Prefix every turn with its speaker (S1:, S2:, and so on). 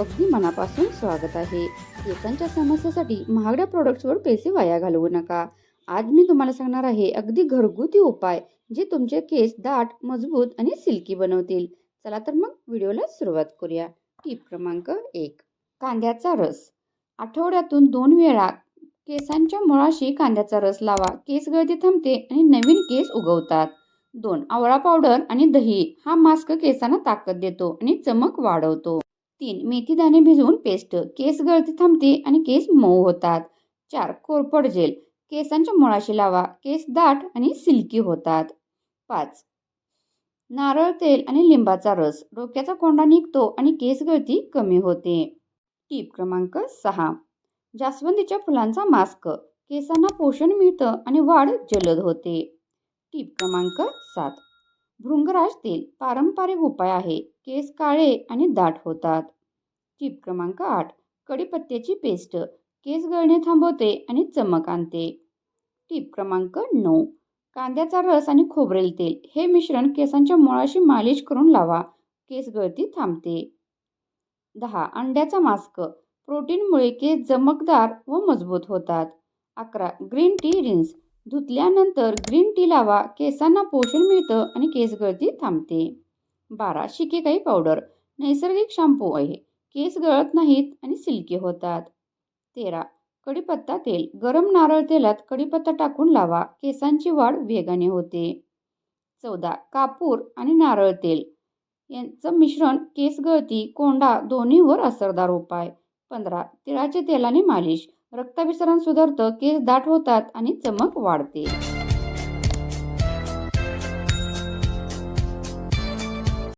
S1: अगदी मनापासून स्वागत आहे. केसांच्या समस्येसाठी महागड्या प्रोडक्ट्सवर पैसे वाया घालवू नका. आज मी तुम्हाला सांगणार आहे अगदी घरगुती उपाय जे तुमचे केस दाट मजबूत आणि सिल्की बनवतील. चला तर मग व्हिडिओला सुरुवात करूया. टीप क्रमांक एक. कांद्याचा रस. आठवड्यातून दोन वेळा केसांच्या मुळाशी कांद्याचा रस लावा. केस गळती थांबते आणि नवीन केस उगवतात. दोन. आवळा पावडर आणि दही. हा मास्क केसांना ताकद देतो आणि चमक वाढवतो. तीन मेथी दाणे भिजवून पेस्ट केस गळती थांबते आणि केस मऊ होतात. चार कोरफड जेल केसांच्या मुळाशी लावा केस दाट आणि सिल्की होतात. पाच नारळ तेल आणि लिंबाचा रस डोक्याचा कोंडा निघतो आणि केस गळती कमी होते. टीप क्रमांक सहा जास्वंदीच्या फुलांचा मास्क केसांना पोषण मिळतं आणि वाढ जलद होते. टीप क्रमांक सात भृंगराज तेल पारंपरिक उपाय आहे. केस काळे आणि दाट होतात. टीप क्रमांक आठ. कडीपत्त्याची पेस्ट. केस गळणे थांबवते आणि चमक आणते. टीप क्रमांक नऊ. कांद्याचा रस आणि खोबरेल तेल. हे मिश्रण केसांच्या मुळाशी मालिश करून लावा. केस गळती थांबते. दहा. अंड्याचा मास्क. प्रोटीनमुळे केस चमकदार व मजबूत होतात. अकरा. Green tea rinse. धुतल्यानंतर ग्रीन टी लावा केसांना पोषण मिळतं आणि केस गळती थांबते. बारा शिकेकाई पावडर नैसर्गिक शॅम्पू आहे. केस गळत नाहीत आणि सिल्की होतात. तेरा कढीपत्ता तेल गरम नारळ तेलात कढीपत्ता टाकून लावा केसांची वाढ वेगाने होते. चौदा कापूर आणि नारळ तेल. यांचं मिश्रण केस गळती कोंडा दोन्हीवर असरदार उपाय. पंधरा तिळाचे तेलाने मालिश. रक्ताभिसरण सुधारतं केस दाट होतात आणि चमक वाढते.